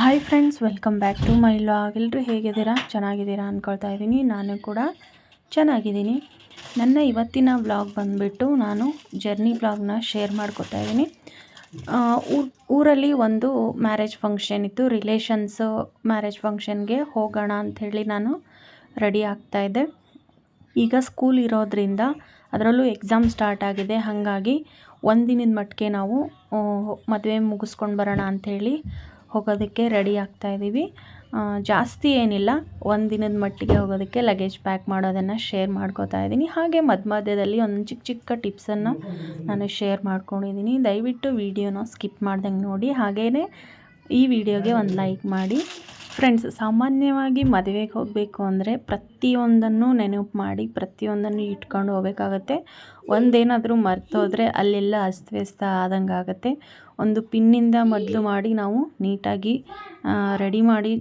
Hi friends welcome back to my log ಎಲ್ಲರೂ ಹೇಗಿದ್ದೀರಾ? ಚೆನ್ನಾಗಿದ್ದೀರಾ ಅಂದ್ಕೊಳ್ತಾ ಇದ್ದೀನಿ. ನಾನು ಕೂಡ ಚೆನ್ನಾಗಿದ್ದೀನಿ. ನನ್ನ ಇವತ್ತಿನ ವ್ಲಾಗ್ ಬಂದುಬಿಟ್ಟು ನಾನು ಜರ್ನಿ ವ್ಲಾಗ್ನ ಶೇರ್ ಮಾಡ್ಕೊತಾ ಇದ್ದೀನಿ. ಊರಲ್ಲಿ ಒಂದು ಮ್ಯಾರೇಜ್ ಫಂಕ್ಷನ್ ಇತ್ತು. ರಿಲೇಷನ್ಸು ಮ್ಯಾರೇಜ್ ಫಂಕ್ಷನ್ಗೆ ಹೋಗೋಣ ಅಂಥೇಳಿ ನಾನು ರೆಡಿ ಆಗ್ತಾಯಿದ್ದೆ ಈಗ ಸ್ಕೂಲ್ ಇರೋದ್ರಿಂದ ಅದರಲ್ಲೂ ಎಕ್ಸಾಮ್ ಸ್ಟಾರ್ಟ್ ಆಗಿದೆ. ಹಾಗಾಗಿ ಒಂದಿನದ ಮಟ್ಟಿಗೆ ನಾವು ಮದುವೆ ಮುಗಿಸ್ಕೊಂಡು ಬರೋಣ ಅಂಥೇಳಿ ಹೋಗೋದಕ್ಕೆ ರೆಡಿ ಆಗ್ತಾ ಇದ್ದೀವಿ ಜಾಸ್ತಿ ಏನಿಲ್ಲ. ಒಂದು ದಿನದ ಮಟ್ಟಿಗೆ ಹೋಗೋದಕ್ಕೆ ಲಗೇಜ್ ಪ್ಯಾಕ್ ಮಾಡೋದನ್ನು ಶೇರ್ ಮಾಡ್ಕೋತಾ ಇದ್ದೀನಿ ಹಾಗೆ ಮಧ್ಯ ಮಧ್ಯದಲ್ಲಿ ಒಂದು ಚಿಕ್ಕ ಚಿಕ್ಕ ಟಿಪ್ಸನ್ನು ನಾನು ಶೇರ್ ಮಾಡ್ಕೊಂಡಿದ್ದೀನಿ ದಯವಿಟ್ಟು ವೀಡಿಯೋನ ಸ್ಕಿಪ್ ಮಾಡ್ದಂಗೆ ನೋಡಿ. ಹಾಗೆಯೇ ಈ ವಿಡಿಯೋಗೆ ಒಂದು ಲೈಕ್ ಮಾಡಿ. ಫ್ರೆಂಡ್ಸ್ ಸಾಮಾನ್ಯವಾಗಿ ಮದುವೆಗೆ ಹೋಗಬೇಕು ಅಂದರೆ ಪ್ರತಿಯೊಂದನ್ನು ನೆನಪು ಮಾಡಿ, ಪ್ರತಿಯೊಂದನ್ನು ಇಟ್ಕೊಂಡು ಹೋಗಬೇಕಾಗತ್ತೆ. ಒಂದೇನಾದರೂ ಮರ್ತೋದ್ರೆ ಅಲ್ಲೆಲ್ಲ ಅಸ್ತವ್ಯಸ್ತ ಆದಂಗೆ ಆಗುತ್ತೆ ಒಂದು ಪಿನ್ನಿಂದ ಮೊದಲು ಮಾಡಿ ನಾವು ನೀಟಾಗಿ ರೆಡಿ ಮಾಡಿ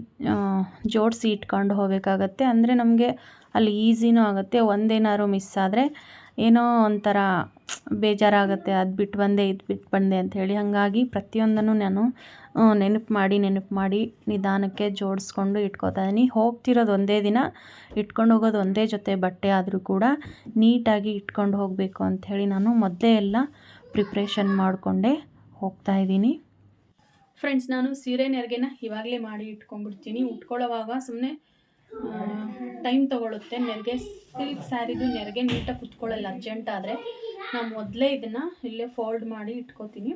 ಜೋಡಿಸಿ ಇಟ್ಕೊಂಡು ಹೋಗಬೇಕಾಗತ್ತೆ. ಅಂದರೆ ನಮಗೆ ಅಲ್ಲಿ ಈಸಿನೂ ಆಗುತ್ತೆ. ಒಂದೇನಾದ್ರು ಮಿಸ್ ಆದರೆ ಏನೋ ಒಂಥರ ಬೇಜಾರಾಗುತ್ತೆ, ಅದು ಬಿಟ್ಟು ಬಂದೆ, ಇದು ಬಿಟ್ಟು ಬಂದೆ ಅಂಥೇಳಿ ಹಾಗಾಗಿ ಪ್ರತಿಯೊಂದನ್ನು ನಾನು ನೆನಪು ಮಾಡಿ ನೆನಪು ಮಾಡಿ ನಿಧಾನಕ್ಕೆ ಜೋಡಿಸ್ಕೊಂಡು ಇಟ್ಕೋತಾ ಇದ್ದೀನಿ. ಹೋಗ್ತಿರೋದು ಒಂದೇ ದಿನ, ಇಟ್ಕೊಂಡು ಹೋಗೋದು ಒಂದೇ ಜೊತೆ ಬಟ್ಟೆ ಆದರೂ ಕೂಡ ನೀಟಾಗಿ ಇಟ್ಕೊಂಡು ಹೋಗಬೇಕು ಅಂಥೇಳಿ ನಾನು ಮೊದಲೇ ಎಲ್ಲ ಪ್ರಿಪ್ರೇಷನ್ ಮಾಡಿಕೊಂಡೆ ಹೋಗ್ತಾ ಇದ್ದೀನಿ. ಫ್ರೆಂಡ್ಸ್, ನಾನು ಸೀರೆ ನೆರಿಗೆನ ಇವಾಗಲೇ ಮಾಡಿ ಇಟ್ಕೊಂಡ್ಬಿಡ್ತೀನಿ. ಉಟ್ಕೊಳ್ಳೋವಾಗ ಸುಮ್ಮನೆ ಟೈಮ್ ತೊಗೊಳುತ್ತೆ. ನೆರಿಗೆ ಸಿಲ್ಕ್ ಸ್ಯಾರಿದು ನೆರಿಗೆ ನೀಟಾಗಿ ಕುತ್ಕೊಳ್ಳಲ್ಲ, ಅರ್ಜೆಂಟ್ ಆದರೆ. ನಾನು ಮೊದಲೇ ಇದನ್ನು ಇಲ್ಲೇ ಫೋಲ್ಡ್ ಮಾಡಿ ಇಟ್ಕೋತೀನಿ.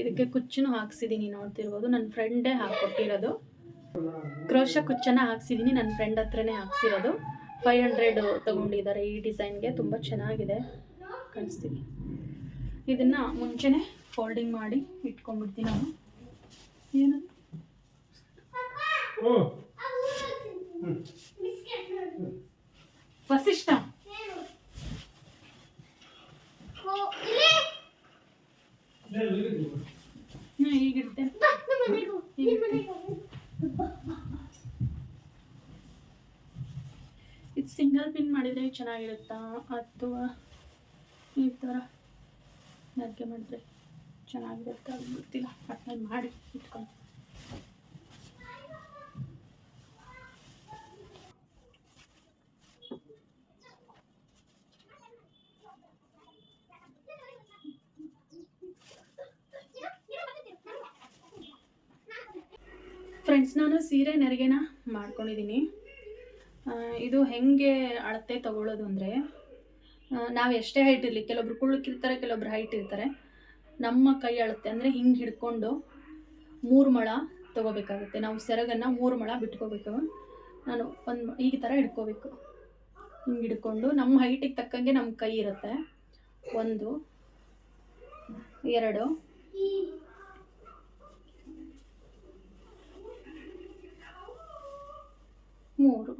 ಇದಕ್ಕೆ ಕುಚ್ಚನ್ನು ಹಾಕ್ಸಿದ್ದೀನಿ ನೋಡ್ತಿರ್ಬೋದು. ನನ್ನ ಫ್ರೆಂಡೇ ಹಾಕ್ಕೊಟ್ಟಿರೋದು ಕ್ರೋಶ ಕುಚ್ಚನ್ನ ಹಾಕ್ಸಿದ್ದೀನಿ ನನ್ನ ಫ್ರೆಂಡ್ ಹತ್ರನೇ ಹಾಕ್ಸಿರೋದು. ಫೈವ್ ಹಂಡ್ರೆಡ್ ತೊಗೊಂಡಿದ್ದಾರೆ ಈ ಡಿಸೈನ್ಗೆ. ತುಂಬ ಚೆನ್ನಾಗಿದೆ. ಕಾಣಿಸ್ತೀನಿ ಇದನ್ನು ಮುಂಚೆನೇ ಫೋಲ್ಡಿಂಗ್ ಮಾಡಿ ಇಟ್ಕೊಂಡ್ಬಿಡ್ತೀನಿ ನಾನು. ಏನು ವಸಿಷ್ಠ. ಈಗಿಡ್ತೆ ಇದು ಸಿಂಗಲ್ ಪಿನ್ ಮಾಡಿದರೆ ಚೆನ್ನಾಗಿರುತ್ತಾ? ಅಥವಾ ಈ ಥರ ನರ್ಗೆ ಮಾಡಿದ್ರೆ ಚೆನ್ನಾಗಿರುತ್ತಾ? ಅದು ಗೊತ್ತಿಲ್ಲ ಒಟ್ನಲ್ಲಿ ಮಾಡಿ ಇಟ್ಕೊಂಡು ಫ್ರೆಂಡ್ಸ್ ನಾನು ಸೀರೆ ನೆರಿಗೆನ ಮಾಡ್ಕೊಂಡಿದ್ದೀನಿ. ಇದು ಹೆಂಗೆ ಅಳತೆ ತಗೊಳ್ಳೋದು ಅಂದರೆ ನಾವು ಎಷ್ಟೇ ಹೈಟ್ ಇರಲಿ ಕೆಲವೊಬ್ರು ಕುಳ್ಳಕ್ಕಿರ್ತಾರೆ ಕೆಲವೊಬ್ರು ಹೈಟ್ ಇರ್ತಾರೆ. ನಮ್ಮ ಕೈ ಅಳತೆ ಅಂದರೆ ಹಿಂಗೆ ಹಿಡ್ಕೊಂಡು ಮೂರು ಮೊಳ ತಗೋಬೇಕಾಗುತ್ತೆ. ನಾವು ಸೆರಗನ್ನು ಮೂರು ಮೊಳ ಬಿಟ್ಕೋಬೇಕು. ನಾನು ಒಂದು ಈ ಥರ ಹಿಡ್ಕೋಬೇಕು. ಹಿಂಗೆ ಹಿಡ್ಕೊಂಡು ನಮ್ಮ ಹೈಟಿಗೆ ತಕ್ಕಂಗೆ ನಮ್ಮ ಕೈ ಇರುತ್ತೆ. ಒಂದು, ಎರಡು ಮೂರು.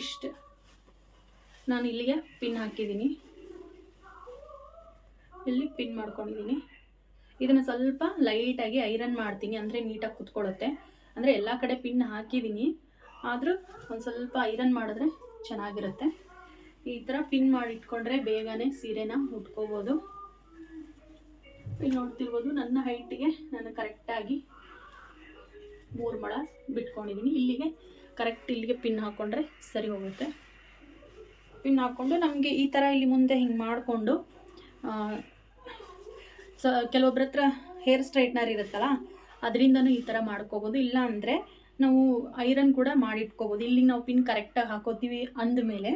ಇಷ್ಟು. ನಾನು ಇಲ್ಲಿಗೆ ಪಿನ್ ಹಾಕಿದ್ದೀನಿ. ಇಲ್ಲಿ ಪಿನ್ ಮಾಡ್ಕೊಂಡಿದ್ದೀನಿ. ಇದನ್ನು ಸ್ವಲ್ಪ ಲೈಟಾಗಿ ಐರನ್ ಮಾಡ್ತೀನಿ. ಅಂದರೆ ನೀಟಾಗಿ ಕುತ್ಕೊಳ್ಳುತ್ತೆ. ಅಂದರೆ ಎಲ್ಲ ಕಡೆ ಪಿನ್ ಹಾಕಿದ್ದೀನಿ. ಆದರೂ ಒಂದು ಸ್ವಲ್ಪ ಐರನ್ ಮಾಡಿದ್ರೆ ಚೆನ್ನಾಗಿರುತ್ತೆ. ಈ ಥರ ಪಿನ್ ಮಾಡಿಟ್ಕೊಂಡ್ರೆ ಬೇಗನೆ ಸೀರೆನ ಉಟ್ಕೋಬೋದು. ಇಲ್ಲಿ ನೋಡ್ತಿರ್ಬೋದು ನನ್ನ ಹೈಟಿಗೆ ನಾನು ಕರೆಕ್ಟಾಗಿ ಮೂರು ಮೊಳ ಬಿಟ್ಕೊಂಡಿದ್ದೀನಿ. ಇಲ್ಲಿಗೆ ಕರೆಕ್ಟ್ ಇಲ್ಲಿಗೆ ಪಿನ್ ಹಾಕ್ಕೊಂಡ್ರೆ ಸರಿ ಹೋಗುತ್ತೆ. ಪಿನ್ ಹಾಕ್ಕೊಂಡು ನಮಗೆ ಈ ಥರ ಇಲ್ಲಿ ಮುಂದೆ ಹಿಂಗೆ ಮಾಡಿಕೊಂಡು ಸ, ಕೆಲವೊಬ್ರ ಹತ್ರ ಹೇರ್ ಸ್ಟ್ರೈಟ್ನರ್ ಇರುತ್ತಲ್ಲ, ಅದರಿಂದನೂ ಈ ಥರ ಮಾಡ್ಕೋಬೋದು. ಇಲ್ಲ ಅಂದರೆ ನಾವು ಐರನ್ ಕೂಡ ಮಾಡಿಟ್ಕೋಬೋದು. ಇಲ್ಲಿ ನಾವು ಪಿನ್ ಕರೆಕ್ಟಾಗಿ ಹಾಕೋತೀವಿ ಅಂದಮೇಲೆ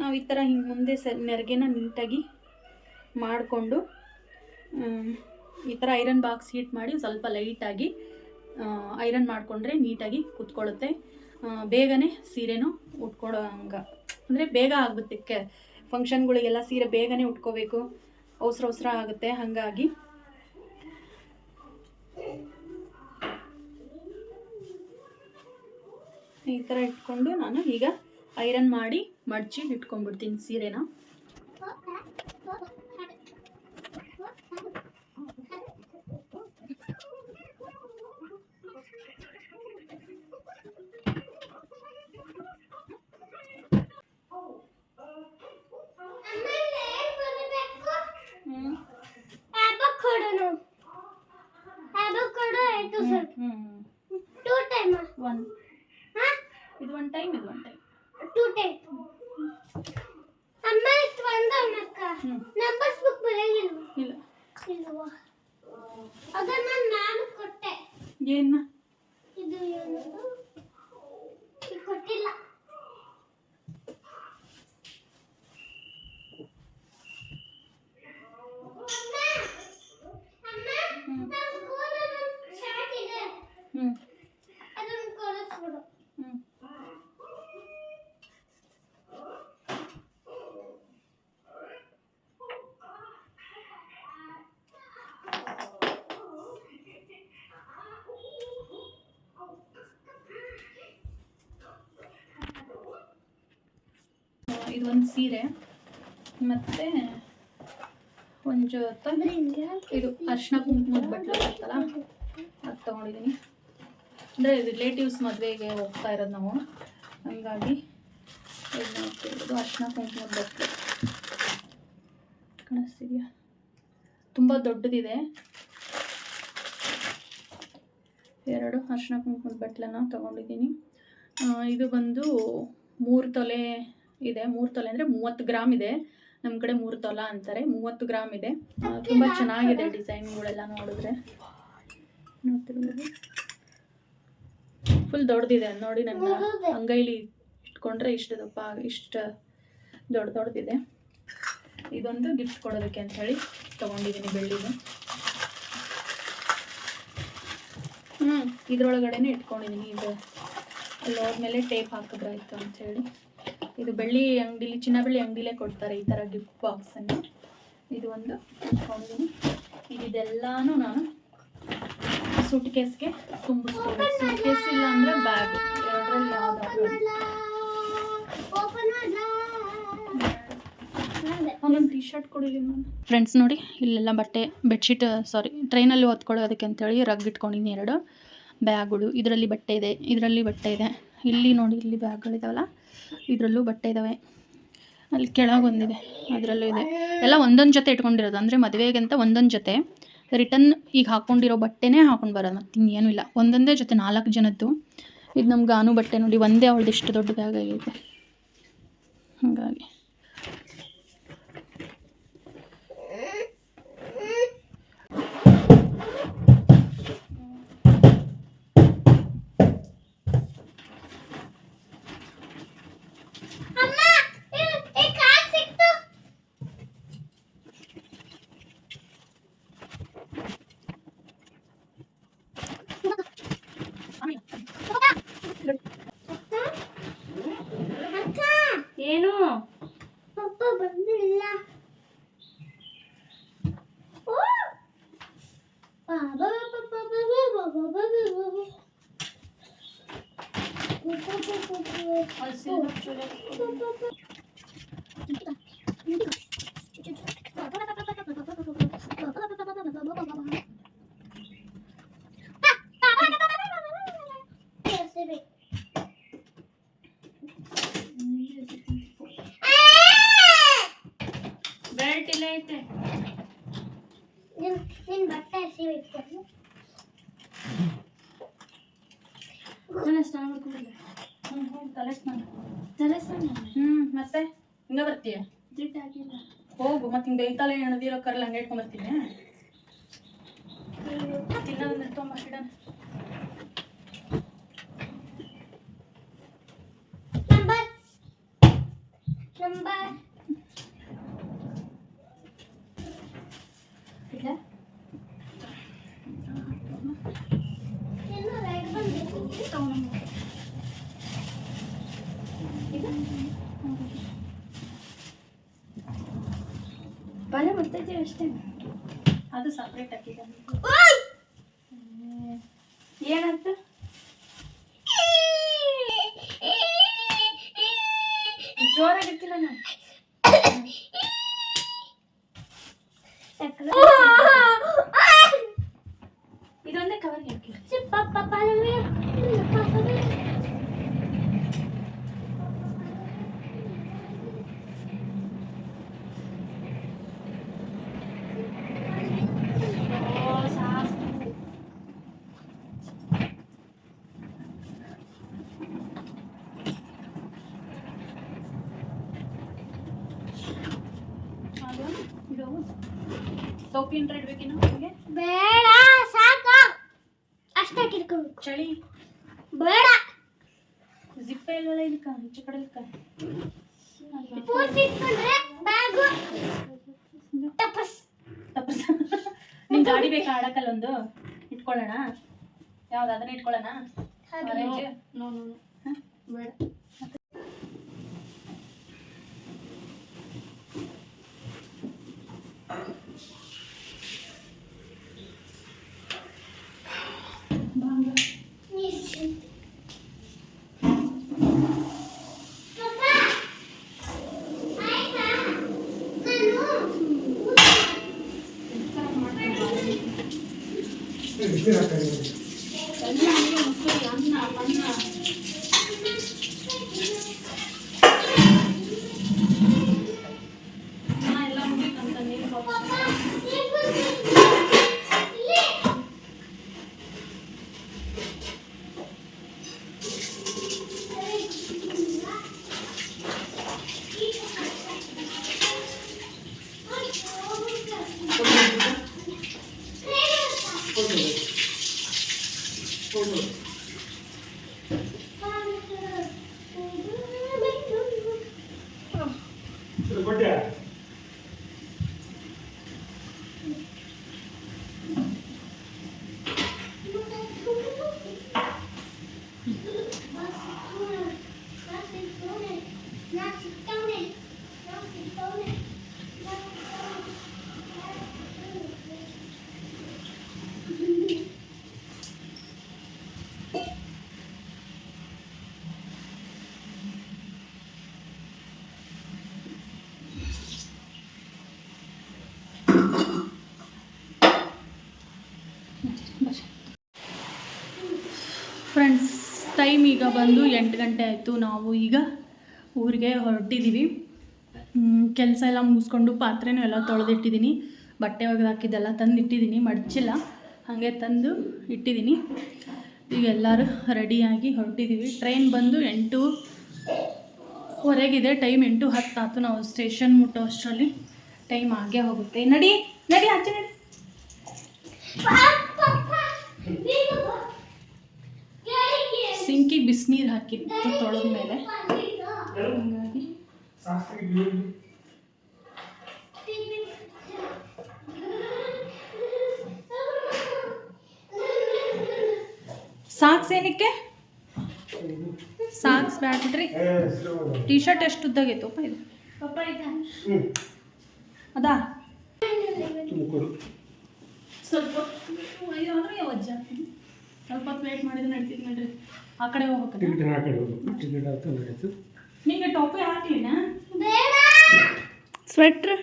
ನಾವು ಈ ಥರ ಹಿಂಗೆ ಮುಂದೆ ಸ, ನೆರಿಗೆನ ನೀಟಾಗಿ ಮಾಡಿಕೊಂಡು ಈ ಥರ ಐರನ್ ಬಾಕ್ಸ್ ಹೀಟ್ ಮಾಡಿ ಸ್ವಲ್ಪ ಲೈಟಾಗಿ ಐರನ್ ಮಾಡಿಕೊಂಡ್ರೆ ನೀಟಾಗಿ ಕುತ್ಕೊಳ್ಳುತ್ತೆ. ಬೇಗನೆ ಸೀರೆನೂ ಉಟ್ಕೊಡೋ ಹಂಗೆ. ಅಂದರೆ ಬೇಗ ಆಗುತ್ತೆ ಕೆ, ಫಂಕ್ಷನ್ಗಳಿಗೆಲ್ಲ ಸೀರೆ ಬೇಗನೆ ಉಟ್ಕೋಬೇಕು. ಅವಸರ ಅವಸರ ಆಗುತ್ತೆ ಹಾಗಾಗಿ. ಈ ಥರ ಇಟ್ಕೊಂಡು ನಾನು ಈಗ ಐರನ್ ಮಾಡಿ ಮಡಚಿ ಇಟ್ಕೊಂಡ್ಬಿಡ್ತೀನಿ ಸೀರೆನ. ನೋಡು ಆವಕಾಡೋ ಆಯ್ತು ಸರ್. ಟೂ ಟೈಮ್ ಒನ್ ಇದು ಒನ್ ಟೈಮ್ ಇದು ಒನ್ ಟೈಮ್ ಟೂ ಟೈಮ್ ಅಮ್ಮ ಇದು ಒಂದು ಅಮ್ಮಕ್ಕ ನಂಬರ್ಸ್ ಬುಕ್ ಬರೆಯಿಲ್ವ ಇಲ್ಲ. ಇಲ್ವಾ? ಅದನ್ನ ನಾನು ಕೊಟ್ಟೆ. ಏನ? ಇದು ಏನು ಕೊಟ್ಟಿಲ್ಲ. ಇದು ಒಂದು ಸೀರೆ. ಮತ್ತು ಒಂದು ಜೊತೆ ಇದು ಅರ್ಶಿನ ಕುಂಕುಮದ ಬಟ್ಟಲು ಬರ್ತಲ್ಲ ಅದು ತೊಗೊಂಡಿದ್ದೀನಿ ಅಂದರೆ ರಿಲೇಟಿವ್ಸ್ ಮದುವೆಗೆ ಹೋಗ್ತಾ ಇರೋದು ನಾವು. ಹಂಗಾಗಿ ಇದು ನೋಡ್ತಿರೋದು ಅರ್ಶಿನ ಕುಂಕುಮದ ಬಟ್ಟಲು ಕಾಣಿಸ್ತಿದೆಯಾ? ತುಂಬ ದೊಡ್ಡದಿದೆ. ಎರಡು ಅರ್ಶಿನ ಕುಂಕುಮದ ಬಟ್ಲನ್ನು ತೊಗೊಂಡಿದ್ದೀನಿ ಇದು ಬಂದು ಮೂರು ತೊಲೆ ಇದೆ. ಮೂರು ತೊಲೆ ಅಂದರೆ ಮೂವತ್ತು ಗ್ರಾಮ್ ಇದೆ. ನಮ್ಮ ಕಡೆ ಮೂರು ತೊಲ ಅಂತಾರೆ. ಮೂವತ್ತು ಗ್ರಾಮ್ ಇದೆ. ತುಂಬ ಚೆನ್ನಾಗಿದೆ ಡಿಸೈನ್ಗಳೆಲ್ಲ ನೋಡಿದ್ರೆ. ನೋಡ್ತಿರ್ಬೋದು ಫುಲ್ ದೊಡ್ಡದಿದೆ ನೋಡಿ ನನ್ನ ಅಂಗೈಲಿ ಇಟ್ಕೊಂಡ್ರೆ ಇಷ್ಟು ದಪ್ಪ ಇಷ್ಟು ದೊಡ್ಡ ದೊಡ್ಡದಿದೆ ಇದೊಂದು ಗಿಫ್ಟ್ ಕೊಡೋದಕ್ಕೆ ಅಂತ ಹೇಳಿ ತೊಗೊಂಡಿದ್ದೀನಿ ಬೆಳ್ಳಿದು. ಹ್ಞೂ ಇದ್ರೊಳಗಡೆನೆ ಇಟ್ಕೊಂಡಿದ್ದೀನಿ ಇದು ಅಲ್ಲಿ ಹೋದ್ಮೇಲೆ ಟೇಪ್ ಹಾಕಿದ್ರಾಯ್ತು ಅಂತ ಹೇಳಿ ಇದು ಬೆಳ್ಳಿ ಅಂಗಡಿಲಿ ಚಿನ್ನ ಬೆಳ್ಳಿ ಅಂಗಡಿಲೇ ಕೊಡ್ತಾರೆ ಈ ಥರ ಗಿಫ್ಟ್ ಬಾಕ್ಸನ್ನು ಇದು ಒಂದು ಇಟ್ಕೊಂಡಿದ್ದೀನಿ ಇದೆಲ್ಲಾನು ನಾನು ಸೂಟ್ ಕೇಸ್ಗೆ ತುಂಬಿಸ್ತೀನಿ ಸೂಟ್ ಕೇಸ್ ಇಲ್ಲ ಅಂದರೆ ಬ್ಯಾಗ್ ಎರಡರಲ್ಲಿ ಯಾವ್ದಾದ್ರು ಟೀ ಶರ್ಟ್ ಕೊಡಿಲಿ ಫ್ರೆಂಡ್ಸ್ ನೋಡಿ ಇಲ್ಲೆಲ್ಲ ಬಟ್ಟೆ ಬೆಡ್ಶೀಟ್ ಸಾರಿ ಟ್ರೈನಲ್ಲಿ ಹೊತ್ಕೊಳ್ಳೋದಕ್ಕೆ ಅಂತೇಳಿ ರಗ್ ಇಟ್ಕೊಂಡಿದ್ದೀನಿ ಎರಡು. ಬ್ಯಾಗ್ಗಳು ಇದರಲ್ಲಿ ಬಟ್ಟೆ ಇದೆ ಇದರಲ್ಲಿ ಬಟ್ಟೆ ಇದೆ. ಇಲ್ಲಿ ನೋಡಿ ಇಲ್ಲಿ ಬ್ಯಾಗ್ಗಳಿದಾವಲ್ಲ ಇದರಲ್ಲೂ ಬಟ್ಟೆ ಇದ್ದಾವೆ ಅಲ್ಲಿ ಕೆಳಗೊಂದಿದೆ ಅದರಲ್ಲೂ ಇದೆ. ಎಲ್ಲ ಒಂದೊಂದು ಜೊತೆ ಇಟ್ಕೊಂಡಿರೋದು. ಅಂದರೆ ಮದುವೆಗೆ ಅಂತ ಒಂದೊಂದು ಜೊತೆ. ರಿಟರ್ನ್ ಈಗ ಹಾಕ್ಕೊಂಡಿರೋ ಬಟ್ಟೆನೇ ಹಾಕೊಂಡು ಬರೋದು ಮತ್ತು ಇನ್ನೇನು ಇಲ್ಲ. ಒಂದೊಂದೇ ಜೊತೆ ನಾಲ್ಕು ಜನದ್ದು. ಇದು ನಮ್ಗೆ ಗಾನು ಬಟ್ಟೆ ನೋಡಿ, ಒಂದೇ ಅವಳದ್ದು ಇಷ್ಟು ದೊಡ್ಡ ಬ್ಯಾಗ್ ಆಗೈತೆ ಹಾಗಾಗಿ. Ay senin çörek. ಹೋಗು ಮತ್ತೆ ಹಿಂಗೆ ಬೈತಾಳೆ ಎಣದಿರೋ ಕರ್ಲ ಹಂಗೆ ಇಟ್ಕೊಂಬರ್ತೀನಿ. ತಿನ್ನೋದನ್ನ ತೊಗೊಂಬ ಇಡೋಣ ನಂಬರ್ ನಂಬರ್ ಬಲೆ ಬರ್ತೈತೆ ಅಷ್ಟೇ. ಅದು ಸಪ್ರೇಟ್ ಹಾಕಿದೆ! ಏನಂತ ಟೋಪಿ ಅಂತ ಇಡ್ಬೇಕೇನು ನಿಮಗೆ ಬೇಡ ಸಾಕ. ಅಷ್ಟೇ ಕಿಡ್ಕೋಬೇಕು ಚಳಿ? ಬೇಡ. ಜಿಪ್ಪೆ ಇಲ್ವಲ್ಲ ಇದಕ್ಕೆ ಹೆಚ್ಚು ಕಡೆ ಪೂರ್ತಿ ಇಟ್ಕೊಂಡ್ರೆ ಬ್ಯಾಗು ತಪಸ್. ತಪಸ್. ನಿಮ್ ಗಾಡಿ ಬೇಕಾ ಆಡಕ್ಕಲ್ಲೊಂದು ಇಟ್ಕೊಳ್ಳೋಣ. ಯಾವ್ದು ಅದನ್ನ ಇಟ್ಕೊಳ್ಳೋಣ? ನೋ ನೋ ಬೇಡ. ಎಲ್ಲ ಫ್ರೆಂಡ್ಸ್ ಟೈಮ್ ಈಗ ಬಂದು ಎಂಟು ಗಂಟೆ ಆಯಿತು. ನಾವು ಈಗ ಊರಿಗೆ ಹೊರಟಿದ್ದೀವಿ ಕೆಲಸ ಎಲ್ಲ ಮುಗಿಸ್ಕೊಂಡು ಪಾತ್ರೆನೂ ಎಲ್ಲ ತೊಳೆದಿಟ್ಟಿದ್ದೀನಿ ಬಟ್ಟೆ ಒಗೆದು ಹಾಕಿದ್ದೆಲ್ಲ ತಂದು ಇಟ್ಟಿದ್ದೀನಿ ಮಡಚಿಲ್ಲ. ಹಾಗೆ ತಂದು ಇಟ್ಟಿದ್ದೀನಿ ಈಗ ಎಲ್ಲರೂ ರೆಡಿಯಾಗಿ ಹೊರಟಿದ್ದೀವಿ ಟ್ರೈನ್ ಬಂದು ಎಂಟು ಹೊರಗಿದೆ ಟೈಮ್ ಎಂಟು ಹತ್ತು ಆಯ್ತು ನಾವು ಸ್ಟೇಷನ್ ಮುಟ್ಟೋ ಅಷ್ಟರಲ್ಲಿ. ಟೈಮ್ ಆಗೇ ಹೋಗುತ್ತೆ. ನಡಿ ನಡಿ ಆಚೆ ನಡಿ. ಸಿಂಕಿಗೆ ಬಿಸಿನೀರು ಹಾಕಿತ್ತು ತೊಳೆದ ಮೇಲೆ ಹಾಗಾಗಿ ಸಾಕ್ಸ್ ಏನಕ್ಕೆ ಸಾಕ್ಸ್ ಬ್ಯಾಡ ಬಿಡ್ರಿ ಟೀ ಶರ್ಟ್ ಎಷ್ಟು ಉದ್ದಾಗೈತಪ್ಪ ಇದು ಅದಾ ಸ್ವಲ್ಪ ಹೊತ್ತು ಅಯ್ಯೋ ಅಂದ್ರೆ ವಜ್ಜ ಸ್ವಲ್ಪ ಹೊತ್ತು ವೇಟ್ ಮಾಡಿದ್ರೆ ನಡ್ತಿದ್ ನೋಡ್ರಿ ಆ ಕಡೆ ಹೋಗ್ಬೇಕಲ್ಲ ಟಿಕೆಟ್ ಆ ಕಡೆ ಹೋಗು ಟಿಕೆಟ್ ಅಂತ ನಡೀತು ನಿಂಗೆ ಟೋಪಿ ಹಾಕ್ಲಿನ? ಬೇಡ. ಸ್ವೆಟ್ರ್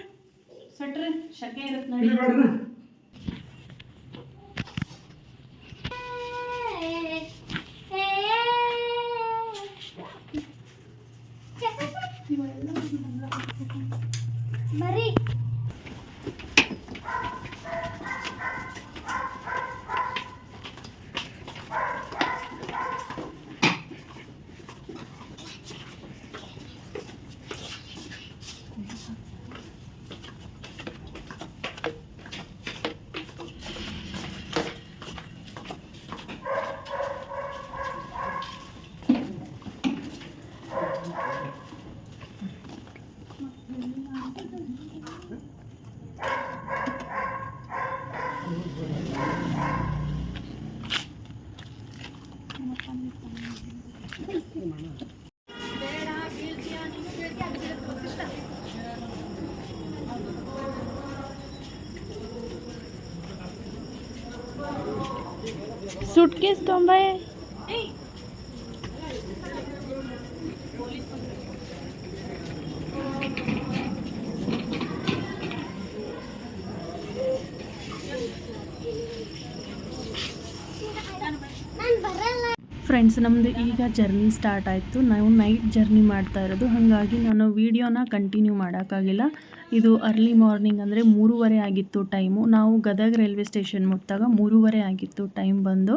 ಸ್ವೆಟ್ರ್ ಶಕೆ ಇರುತ್ತೆ ನೋಡಿ. ಬರೀ ಸೂಟ್ ಕೇಸ್ ತೊಂಬಾಯ ನಾನು ಬರಲ್ಲ ಫ್ರೆಂಡ್ಸ್ ನಮ್ಮದು ಈಗ ಜರ್ನಿ ಸ್ಟಾರ್ಟ್ ಆಯಿತು. ನಾವು ನೈಟ್ ಜರ್ನಿ ಮಾಡ್ತಾ ಇರೋದು. ಹಾಗಾಗಿ ನಾನು ವೀಡಿಯೋನ ಕಂಟಿನ್ಯೂ ಮಾಡೋಕ್ಕಾಗಿಲ್ಲ. ಇದು ಅರ್ಲಿ ಮಾರ್ನಿಂಗ್ ಅಂದರೆ ಮೂರುವರೆ ಆಗಿತ್ತು ಟೈಮು. ನಾವು ಗದಗ ರೈಲ್ವೆ ಸ್ಟೇಷನ್ ಮುಟ್ಟಿದಾಗ ಮೂರುವರೆ ಆಗಿತ್ತು ಟೈಮ್ ಬಂದು.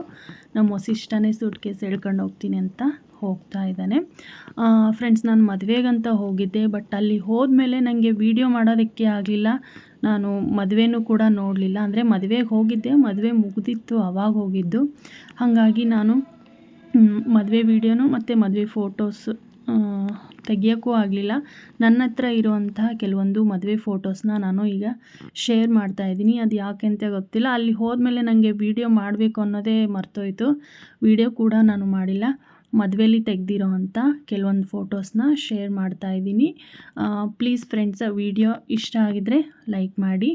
ನಮ್ಮ ವಸಿಷ್ಠನೇ ಸೂಟ್ ಕೇಸ್ ಹೇಳ್ಕೊಂಡು ಹೋಗ್ತೀನಿ ಅಂತ ಹೋಗ್ತಾ ಇದ್ದಾನೆ. ಫ್ರೆಂಡ್ಸ್ ನಾನು ಮದುವೆಗಂತ ಹೋಗಿದ್ದೆ ಬಟ್ ಅಲ್ಲಿ ಹೋದ್ಮೇಲೆ ನನಗೆ ವೀಡಿಯೋ ಮಾಡೋದಕ್ಕೆ ಆಗಲಿಲ್ಲ. ನಾನು ಮದುವೆನೂ ಕೂಡ ನೋಡಲಿಲ್ಲ. ಅಂದರೆ ಮದುವೆಗೆ ಹೋಗಿದ್ದೆ. ಮದುವೆ ಮುಗಿದಿತ್ತು, ಅವಾಗ ಹೋಗಿದ್ದು. ಹಾಗಾಗಿ ನಾನು ಮದುವೆ ವೀಡಿಯೋನು ಮತ್ತು ಮದುವೆ ಫೋಟೋಸ್ ತೆಗಿಯೋಕ್ಕೂ ಆಗಲಿಲ್ಲ. ನನ್ನ ಹತ್ರ ಇರುವಂತಹ ಕೆಲವೊಂದು ಮದುವೆ ಫೋಟೋಸ್ನ ನಾನು ಈಗ ಶೇರ್ ಮಾಡ್ತಾ ಇದ್ದೀನಿ. ಅದು ಯಾಕೆ ಅಂತ ಗೊತ್ತಿಲ್ಲ. ಅಲ್ಲಿ ಹೋದ್ಮೇಲೆ ನನಗೆ ವೀಡಿಯೋ ಮಾಡಬೇಕು ಅನ್ನೋದೇ ಮರ್ತೋಯ್ತು. ವೀಡಿಯೋ ಕೂಡ ನಾನು ಮಾಡಿಲ್ಲ. ಮದುವೆಯಲ್ಲಿ ತೆಗೆದಿರೋ ಅಂಥ ಕೆಲವೊಂದು ಫೋಟೋಸ್ನ ಶೇರ್ ಮಾಡ್ತಾ ಇದ್ದೀನಿ. ಪ್ಲೀಸ್ ಫ್ರೆಂಡ್ಸ್, ವೀಡಿಯೋ ಇಷ್ಟ ಆಗಿದ್ದರೆ ಲೈಕ್ ಮಾಡಿ.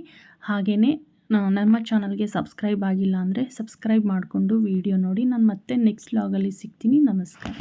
ಹಾಗೆಯೇ ನಮ್ಮ ಚಾನಲ್ಗೆ ಸಬ್ಸ್ಕ್ರೈಬ್ ಆಗಿಲ್ಲ ಅಂದರೆ ಸಬ್ಸ್ಕ್ರೈಬ್ ಮಾಡಿಕೊಂಡು ವೀಡಿಯೋ ನೋಡಿ. ನಾನು ಮತ್ತೆ ನೆಕ್ಸ್ಟ್ ಲಾಗಲ್ಲಿ ಸಿಗ್ತೀನಿ. ನಮಸ್ಕಾರ.